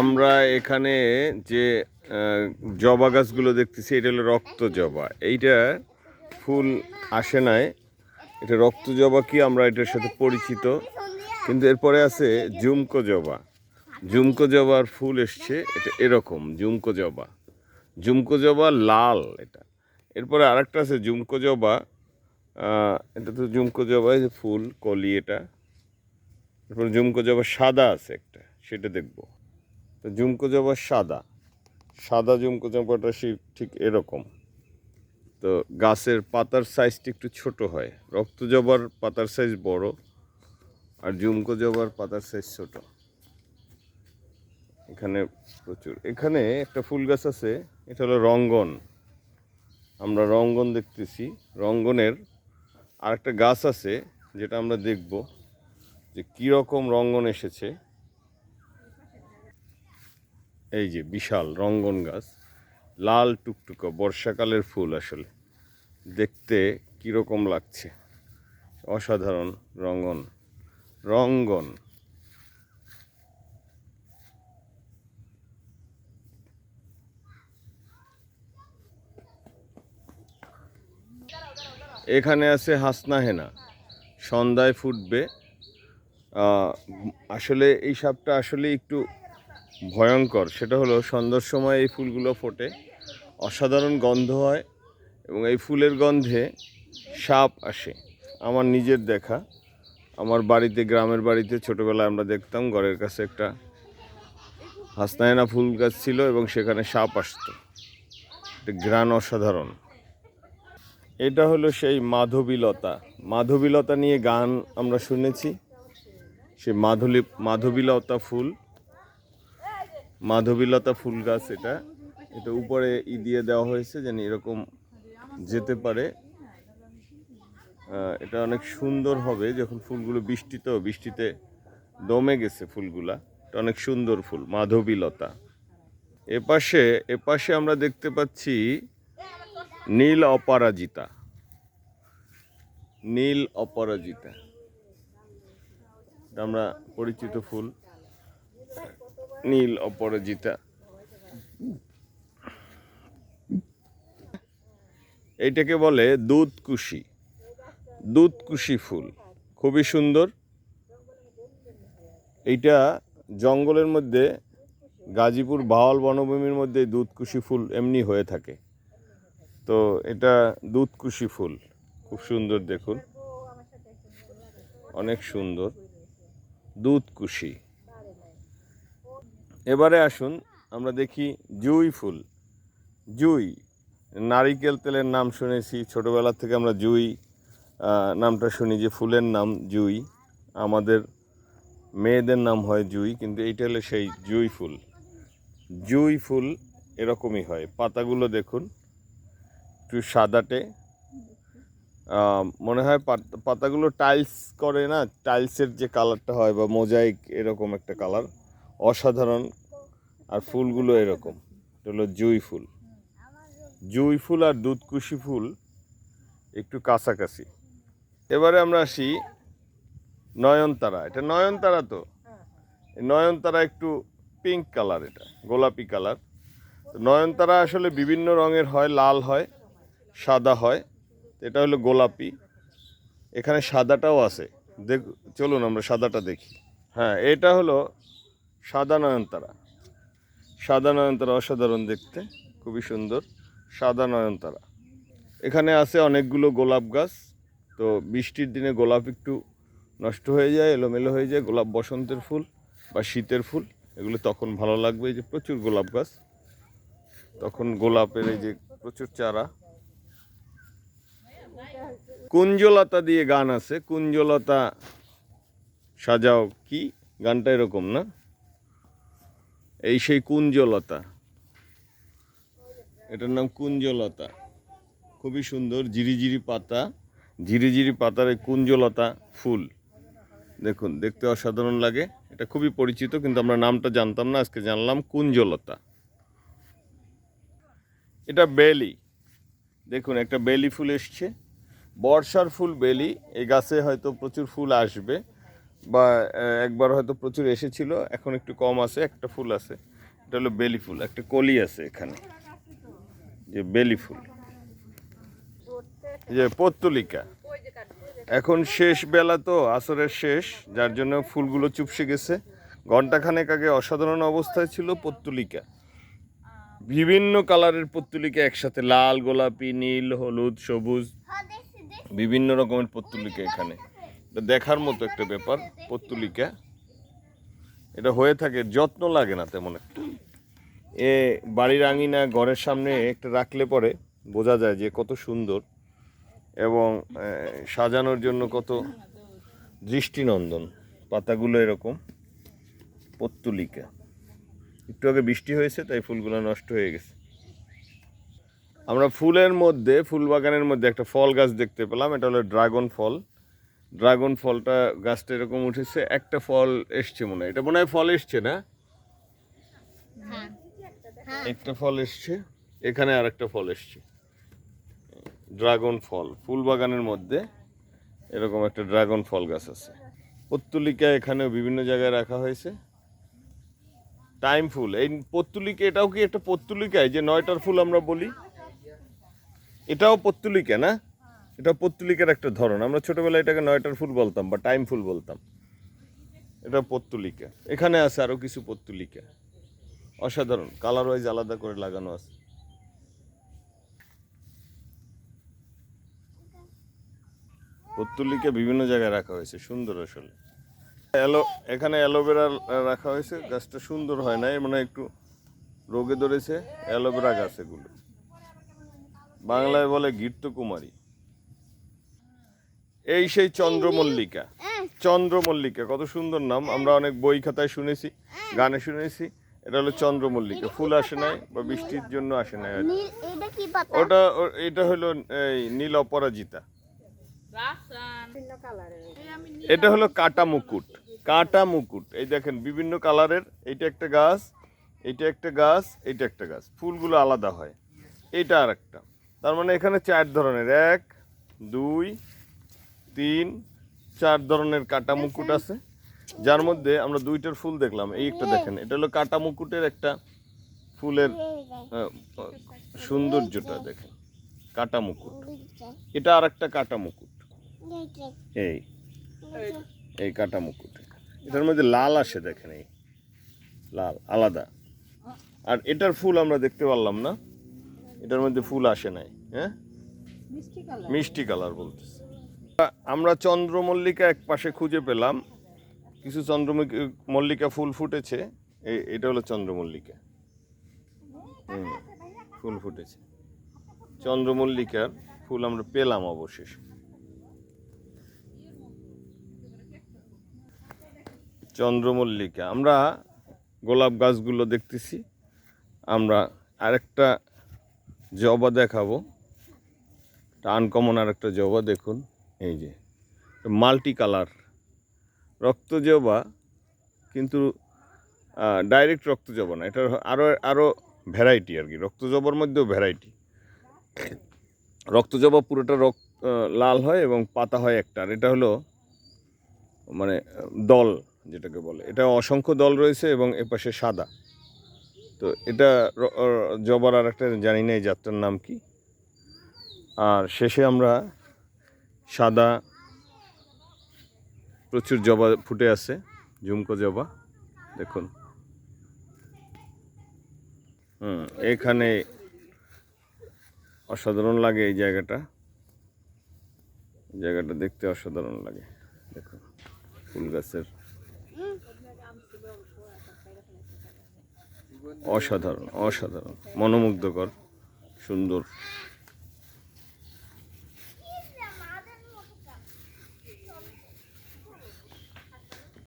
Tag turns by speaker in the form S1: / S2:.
S1: আমরা এখানে যে জবা গাছগুলো দেখতেছি, এটা হলো রক্ত জবা। এইটা ফুল আসে নাই। এটা রক্ত জবা কি আমরা এটার সাথে পরিচিত? কিন্তু এরপরে আছে জুমকো জবা। জুমকো জবার ফুল এসছে, এটা এরকম জুমকো জবা। জুমকো জবা লাল এটা। এরপরে আরেকটা আছে জুমকো জবা এটা তো জুমকো জবা ফুল, কলি এটা। এরপরে জুমকো জবা সাদা আছে একটা। সেটা দেখব। তো জুমকো জবা সাদা। সাদা জুমকো জবাটা সে ঠিক এরকম। তো গাছের পাতার সাইজটি একটু ছোট হয়। রক্ত জবার পাতার সাইজ বড় আর জুমকো জবার পাতার সাইজ ছোট। এখানে প্রচুর। এখানে একটা ফুল গাছ আছে, এটা হলো রঙ্গন। আমরা রঙ্গন দেখতেছি। রঙ্গনের আর একটা গাছ আছে, যেটা আমরা দেখব যে কীরকম রঙ্গন এসেছে। এই যে বিশাল রঙ্গন গাছ, লাল টুকটুকো, বর্ষাকালের ফুল আসলে। দেখতে কীরকম লাগছে? অসাধারণ রঙ্গন রঙ্গন। এখানে আছে হাসনা হেনা, সন্ধ্যায় ফুটবে। আসলে এই সাপটা আসলে একটু ভয়ঙ্কর। সেটা হলো সন্ধ্যার সময় এই ফুলগুলো ফোটে, অসাধারণ গন্ধ হয় এবং এই ফুলের গন্ধে সাপ আসে। আমার নিজের দেখা। আমার বাড়িতে, গ্রামের বাড়িতে ছোটোবেলায় আমরা দেখতাম ঘরের কাছে একটা হাসনায়না ফুল গাছ ছিল এবং সেখানে সাপ আসতো। গ্রান অসাধারণ। এটা হলো সেই মাধবীলতা। মাধবীলতা নিয়ে গান আমরা শুনেছি। সে মাধবী মাধবীলতা ফুল মাধবীলতা ফুল গাছ এটা। এটা উপরে ই দিয়ে দেওয়া হয়েছে যেন এরকম যেতে পারে। এটা অনেক সুন্দর হবে যখন ফুলগুলো বৃষ্টিতে বৃষ্টিতে দমে গেছে ফুলগুলা। এটা অনেক সুন্দর ফুল, মাধবীলতা। এপাশে এপাশে আমরা দেখতে পাচ্ছি নীল অপরাজিতা। নীল অপরাজিতা। আমরা পরিচিত ফুল। নীল অপরাজিতা। এইটাকে বলে দুধকুশি। দুধকুশি ফুল। খুবই সুন্দর। এইটা জঙ্গলের মধ্যে, গাজীপুর বাওয়াল বনভূমির মধ্যে দুধকুশি ফুল এমনি হয়ে থাকে। তো এটা দুধকুশি ফুল। খুব সুন্দর দেখুন। অনেক সুন্দর। দুধকুশি। এবারে আসুন, আমরা দেখি জুই ফুল। জুই, নারিকেল তেলের নাম শুনেছি, ছোটোবেলা থেকে আমরা জুই নামটা শুনি যে ফুলের নাম জুই। আমাদের মেয়েদের নাম হয় জুই, কিন্তু এইটা হলো সেই জুই ফুল। জুই ফুল এরকমই হয়। পাতাগুলো দেখুন, একটু সাদাটে। মনে হয় পাত- পাতাগুলো টাইলস করে না? টাইলসের যে কালারটা হয় বা মোজাইক এরকম একটা কালার। অসাধারণ আর ফুলগুলো এরকম। এটা হলো জুই ফুল। জুই ফুল আর দুধকুশি ফুল একটু কাছাকাছি। এবারে আমরা আসি নয়নতারা। এটা নয়নতারা তো? নয়নতারা একটু পিঙ্ক কালার এটা, গোলাপি কালার নয়নতারা আসলে বিভিন্ন রঙের হয়, লাল হয়, সাদা হয়। এটা হলো গোলাপি। এখানে সাদাটাও আছে। দেখ, চলুন আমরা সাদাটা দেখি। হ্যাঁ এটা হলো সাদা নয়নতারা সাদা নয়নতারা অসাধারণ দেখতে, খুবই সুন্দর। সাদা নয়নতারা এখানে আছে অনেকগুলো গোলাপ গাছ। তো বৃষ্টির দিনে গোলাপ একটু নষ্ট হয়ে যায়, এলোমেলো হয়ে যায়। গোলাপ বসন্তের ফুল বা শীতের ফুল, এগুলো তখন ভালো লাগবে। যে প্রচুর গোলাপ গাছ। তখন গোলাপের এই যে প্রচুর চারা। কুঞ্জলতা দিয়ে গান আছে। কুঞ্জলতা সাজাও কি? গানটা এরকম না? এই সেই কুঞ্জলতা। এটার নাম কুঞ্জলতা। খুবই সুন্দর, ঝিরিঝিরি পাতা। ঝিরিঝিরি পাতার এই কুঞ্জলতা ফুল। দেখুন, দেখতে অসাধারণ লাগে। এটা খুবই পরিচিত, কিন্তু আমরা নামটা জানতাম না, আজকে জানলাম কুঞ্জলতা। এটা বেলি। দেখুন, একটা বেলি ফুল এসছে। বর্ষার ফুল বেলি, এই গাছে হয়তো প্রচুর ফুল আসবে। বা একবার হয়তো প্রচুর এসেছিল, এখন একটু কম আছে, একটা ফুল আছে। এটা হলো বেলি ফুল, একটা কলি আছে এখানে। যে বেলি ফুল। যে পত্তলিকা। এখন শেষ বেলা তো, আসরের শেষ, যার জন্য ফুলগুলো চুপসে গেছে। ঘন্টাখানেক আগে অসাধারণ অবস্থায় ছিল পত্তলিকা। বিভিন্ন কালারের পত্তলিকা একসাথে, লাল, গোলাপি, নীল, হলুদ, সবুজ, বিভিন্ন রকমের পত্তলিকা এখানে। দেখার মতো একটা ব্যাপার, পত্তলিকা। এটা হয়ে থাকে, যত্ন লাগে না তেমন একটা। এ বাড়ির আঙিনা ঘরের সামনে একটা রাখলে পরে বোঝা যায় যে কত সুন্দর এবং সাজানোর জন্য কত দৃষ্টিনন্দন। পাতাগুলো এরকম, পত্তুলিকা। একটু আগে বৃষ্টি হয়েছে, তাই ফুলগুলো নষ্ট হয়ে গেছে। আমরা ফুলের মধ্যে ফুল বাগানের মধ্যে একটা ফল গাছ দেখতে পেলাম, এটা হলো ড্রাগন ফল। ড্রাগন ফলটা গাছটা এরকম উঠেছে একটা ফল এসছে মনে হয়। এটা মনে হয় ফল এসছে না? একটা ফল এসছে এখানে আর একটা ফল এসছে। ড্রাগন ফল ফুল বাগানের মধ্যে এরকম একটা ড্রাগন ফল গাছ আছে। পত্তুলিকা এখানেও বিভিন্ন জায়গায় রাখা হয়েছে। টাইম ফুল এই পত্তুলিকা এটাও কি একটা পত্তুলিকায়? যে নয়টার ফুল আমরা বলি? এটাও পত্তুলিকা না? এটা পত্তুলিকার একটা ধরন। আমরা ছোটবেলায় এটাকে নয়টার ফুল বলতাম বা টাইম ফুল বলতাম। এটা পত্তুলিকা। এখানে আছে আরও কিছু পত্তুলিকা। অসাধারণ। কালার ওয়াইজ আলাদা করে লাগানো আছে। পত্তুলিকা বিভিন্ন জায়গায় রাখা হয়েছে। সুন্দর আসলে। অ্যালো এখানে অ্যালোভেরা রাখা হয়েছে। গাছটা সুন্দর হয় না মানে একটু রোগে ধরেছে। অ্যালোভেরা গাছ এগুলো। বাংলায় বলে গীর্তকুমারী। এই সেই চন্দ্রমল্লিকা। চন্দ্রমল্লিকা কত সুন্দর নাম। আমরা অনেক বই খাতায় শুনেছি গানে শুনেছি। এটা হলো চন্দ্রমল্লিকা। ফুল আসে নাই বা বৃষ্টির জন্য আসে নাই
S2: এটা
S1: ওটা ও- এটা হলো এই নীল অপরাজিতা। এটা। হলো কাটা মুকুট। কাটা মুকুট। এই দেখেন বিভিন্ন কালারের। এইটা একটা গাছ এইটা একটা গাছ এইটা একটা গাছ। ফুলগুলো আলাদা হয়। এটা আর একটা তার মানে এখানে চার ধরনের। এক দুই তিন চার ধরনের কাটা মুকুট আছে। যার মধ্যে আমরা দুইটার ফুল দেখলাম এই একটা দেখেন। এটা হলো কাটা মুকুটের একটা ফুলের সৌন্দর্যটা দেখেন। কাটা মুকুট। এটা আর একটা কাটা মুকুট। এই এই কাটা মুকুট। এটার মধ্যে লাল আসে দেখেন এই। লাল আলাদা। আর এটার ফুল আমরা দেখতে পারলাম না। এটার মধ্যে ফুল আসে নাই হ্যাঁ? মিষ্টি কালার বলতেছে। আমরা চন্দ্রমল্লিকা এক পাশে খুঁজে পেলাম। কিছু চন্দ্রমল্লিকা, মল্লিকা ফুল ফুটেছে। এটা হলো চন্দ্রমল্লিকা। ফুল ফুটেছে। চন্দ্রমল্লিকার ফুল আমরা পেলাম অবশেষে। চন্দ্রমল্লিকা, আমরা গোলাপ গাছগুলো দেখতেছি। আমরা আরেকটা জবা দেখাবো। আনকমন আর একটা জবা, দেখুন। এই যে মাল্টি কালার রক্ত জবা কিন্তু ডাইরেক্ট রক্ত জবা না, এটার আরও আরও ভ্যারাইটি আর কি, রক্ত জবার মধ্যেও ভ্যারাইটি রক্ত জবা পুরোটা রক্ত লাল হয় এবং পাতা হয় একটা, আর এটা হলো মানে দল যেটাকে বলে। এটা অসংখ্য দল রয়েছে এবং এপাশে সাদা। তো এটা জবার আর একটা জানি না এই যাত্রার নাম কি। আর শেষে আমরা সাদা, প্রচুর জবা ফুটে আছে, ঝুমকো জবা, দেখুন। হুম, এখানে অসাধারণ লাগে এই জায়গাটা। জায়গাটা দেখতে অসাধারণ লাগে, দেখুন, ফুল গাছের। অসাধারণ অসাধারণ, মনোমুগ্ধকর, সুন্দর।